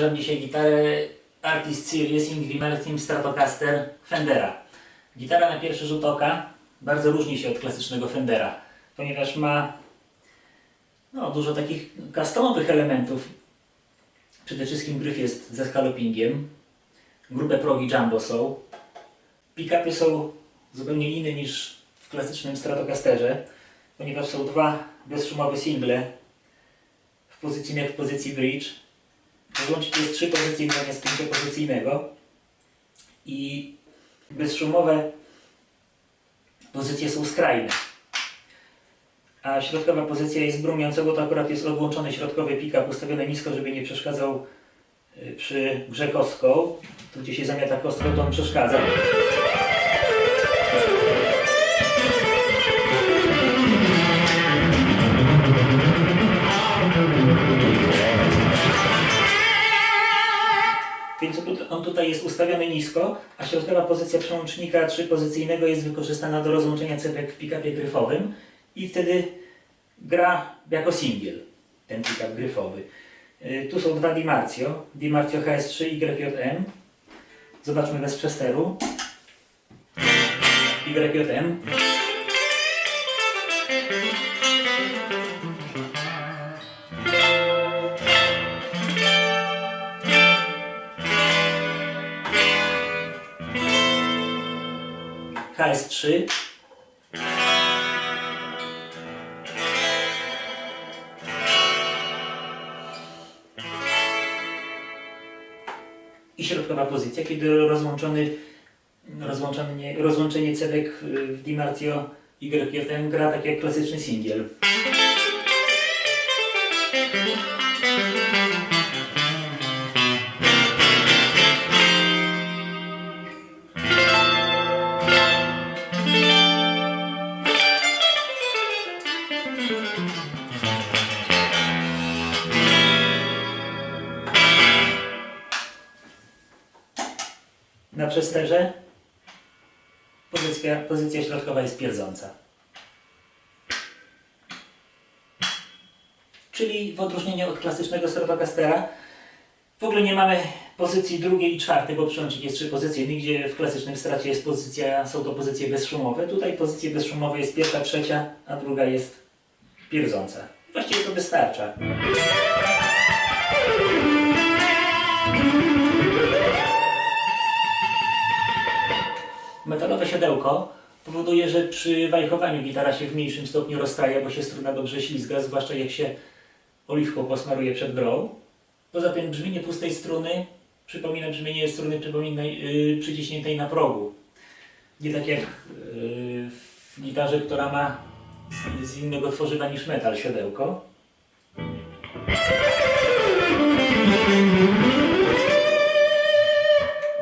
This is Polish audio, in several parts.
pokażę dzisiaj gitarę Artist Series Ingrimer Team Stratocaster Fendera. Gitara na pierwszy rzut oka bardzo różni się od klasycznego Fendera, ponieważ ma no, dużo takich customowych elementów. Przede wszystkim gryf jest ze scalopingiem, grube progi jumbo są, pick-upy są zupełnie inne niż w klasycznym Stratocasterze, ponieważ są dwa bezszumowe single w pozycji jak w pozycji bridge. Łącznie jest trzy pozycje zamiast pięciopozycyjnego i bezszumowe pozycje są skrajne. A środkowa pozycja jest brumiąca, bo to akurat jest odłączony środkowy pick-up ustawiony nisko, żeby nie przeszkadzał y, przy grze kostką. Tu gdzie się zamiata kostką, to on przeszkadza. Tutaj jest ustawiony nisko, a środkowa pozycja przełącznika trzypozycyjnego jest wykorzystana do rozłączenia cepek w pick-upie gryfowym i wtedy gra jako singiel ten pick-up gryfowy. Y, Tu są dwa Dimarcio, Dimarcio HS3 i YJM. Zobaczmy bez przesteru. YJM. HS3. I środkowa pozycja, kiedy rozłączony, rozłączenie, rozłączenie cewek w Dimartio YJM gra tak jak klasyczny singiel. Na przesterze pozycja, pozycja środkowa jest pierdząca. Czyli w odróżnieniu od klasycznego Stratocastera w ogóle nie mamy pozycji drugiej i czwartej, bo przełącznik jest trzypozycyjny, gdzie w klasycznym stracie jest pozycja, są to pozycje bezszumowe. Tutaj pozycje bezszumowe jest pierwsza, trzecia, a druga jest pierdząca. Właściwie to wystarcza. Metalowe siodełko powoduje, że przy wajchowaniu gitara się w mniejszym stopniu rozstraja, bo się struna dobrze ślizga, zwłaszcza jak się oliwką posmaruje przed grą. Poza tym brzmienie pustej struny przypomina brzmienie struny przypominaj, yy, przyciśniętej na progu. Nie tak jak yy, w gitarze, która ma z, z innego tworzywa niż metal siodełko.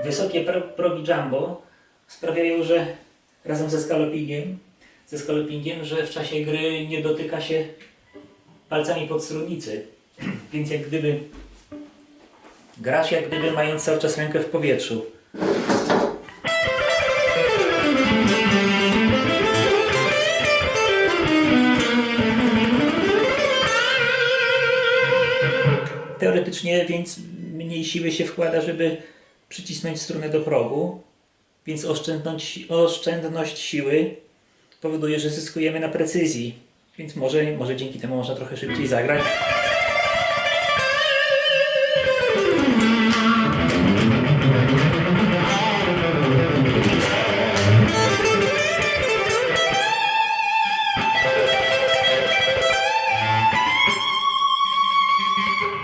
Wysokie pro, progi jumbo sprawiają, że razem ze skalopingiem, ze skalopingiem, że w czasie gry nie dotyka się palcami podstrunnicy. Więc jak gdyby grasz jak gdyby mając cały czas rękę w powietrzu. Teoretycznie więc mniej siły się wkłada, żeby przycisnąć strunę do progu, więc oszczędność, oszczędność siły powoduje, że zyskujemy na precyzji. Więc może, może dzięki temu można trochę szybciej zagrać.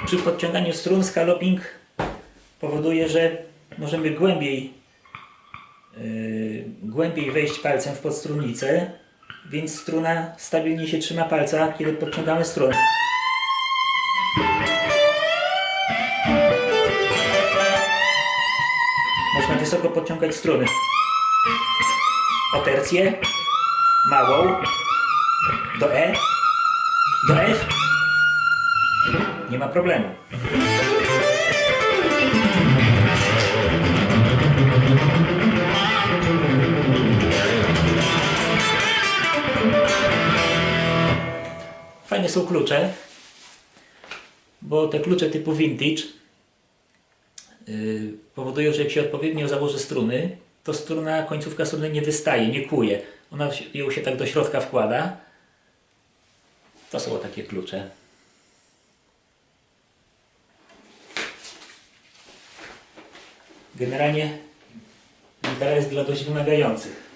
Przy podciąganiu strun scaloping powoduje, że możemy głębiej głębiej wejść palcem w podstrunnicę, więc struna stabilnie się trzyma palca, kiedy podciągamy strunę. Można wysoko podciągać struny. O tercję, małą, do E, do F. Nie ma problemu. Fajne są klucze, bo te klucze typu vintage yy, powodują, że jak się odpowiednio założy struny, to struna, końcówka struny nie wystaje, nie kuje. Ona ją się tak do środka wkłada. To są takie klucze. Generalnie gitara jest dla dość wymagających.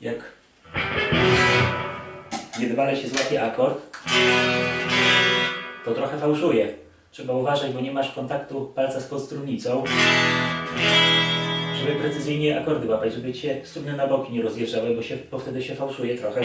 Jak niedbale się złapie akord, to trochę fałszuje. Trzeba uważać, bo nie masz kontaktu palca z podstrunnicą, żeby precyzyjnie akordy łapać, żeby cię struny na boki nie rozjeżdżały, bo, się, bo wtedy się fałszuje trochę.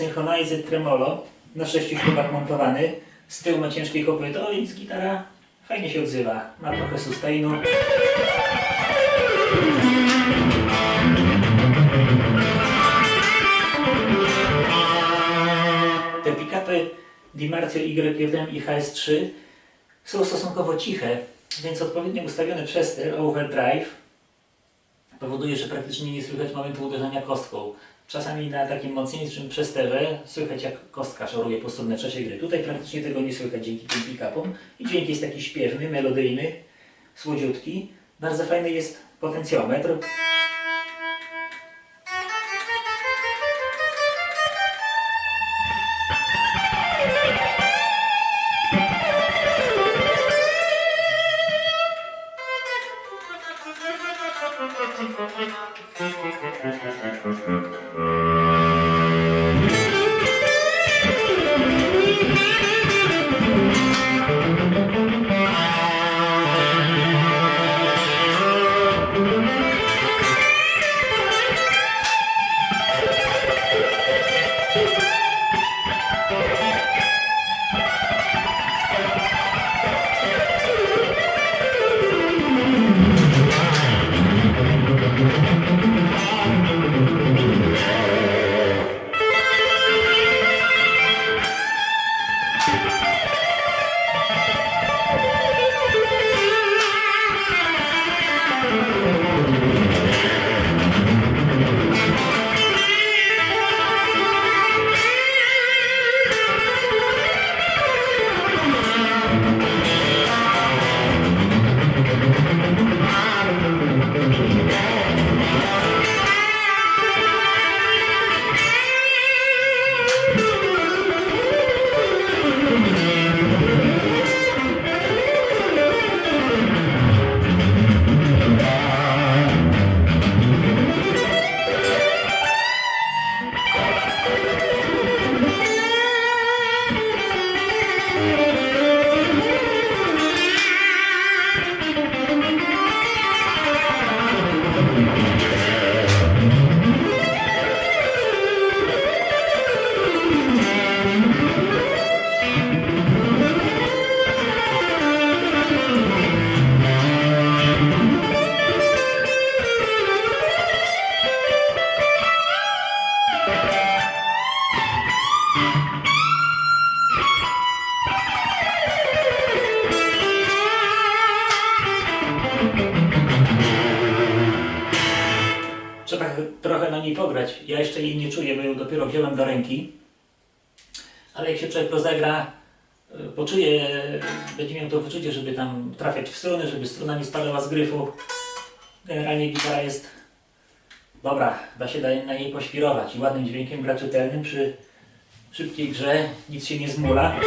Synchronizer Tremolo na sześciu śrubach montowany. Z tyłu ma ciężkie kopyto, więc gitara fajnie się odzywa. Ma trochę sustainu. Te pick-upy Dimarcio Y1 i HS3 są stosunkowo ciche, więc odpowiednio ustawiony przester overdrive powoduje, że praktycznie nie słychać momentu uderzenia kostką. Czasami na takim mocniejszym przesterze słychać jak kostka szoruje po stronę trzeciej gry. Tutaj praktycznie tego nie słychać dzięki tym pick-upom i dźwięk jest taki śpiewny, melodyjny, słodziutki. Bardzo fajny jest potencjometr. Trzeba trochę na niej pograć. Ja jeszcze jej nie czuję, bo ją dopiero wziąłem do ręki. Ale jak się człowiek rozegra, e, poczuje, będzie miał to wyczucie, żeby tam trafiać w struny, żeby struna nie spadła z gryfu. Generalnie gitara jest dobra, da się na niej poświrować i ładnym dźwiękiem gra czytelnym przy szybkiej grze nic się nie zmula.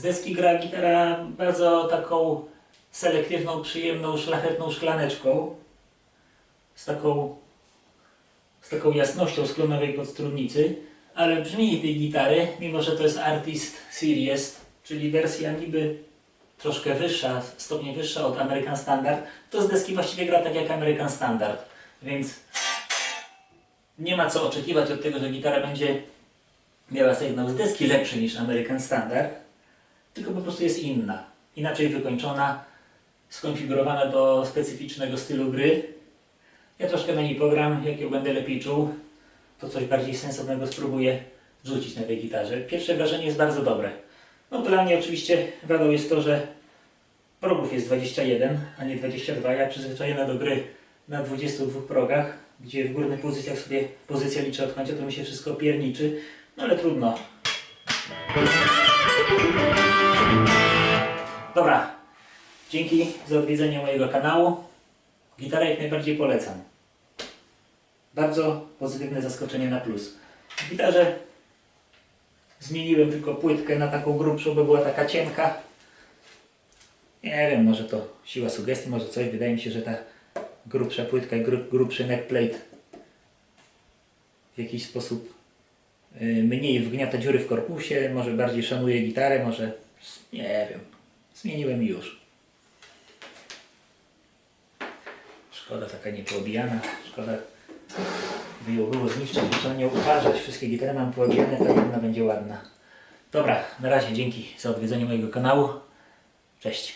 Z deski gra gitara bardzo taką selektywną, przyjemną, szlachetną szklaneczką. Z taką, z taką jasnością sklonowej podstrunnicy. Ale brzmienie tej gitary, mimo że to jest Artist Series, czyli wersja niby troszkę wyższa, stopnie wyższa od American Standard, to z deski właściwie gra tak jak American Standard. Więc nie ma co oczekiwać od tego, że gitara będzie miała sygnał z deski lepszy niż American Standard tylko po prostu jest inna. Inaczej wykończona, skonfigurowana do specyficznego stylu gry. Ja troszkę na niej pogram, jak ją będę lepiej czuł, to coś bardziej sensownego spróbuję rzucić na tej gitarze. Pierwsze wrażenie jest bardzo dobre. No dla mnie oczywiście wadą jest to, że progów jest 21, a nie 22. Ja przyzwyczajona do gry na 22 progach, gdzie w górnych pozycjach sobie pozycja liczę od końca, to mi się wszystko pierniczy. No ale trudno. Dobra, dzięki za odwiedzenie mojego kanału. Gitarę jak najbardziej polecam. Bardzo pozytywne zaskoczenie na plus. W gitarze zmieniłem tylko płytkę na taką grubszą, bo była taka cienka. Nie wiem, może to siła sugestii, może coś. Wydaje mi się, że ta grubsza płytka i grub, grubszy neckplate w jakiś sposób y, mniej wgniata dziury w korpusie, może bardziej szanuje gitarę, może nie wiem. Zmieniłem już. Szkoda taka niepoobijana. Szkoda by ją było zniszczyć, trzeba nie uważać. Wszystkie gitary mam poobijane, ta jedna będzie ładna. Dobra, na razie dzięki za odwiedzenie mojego kanału. Cześć.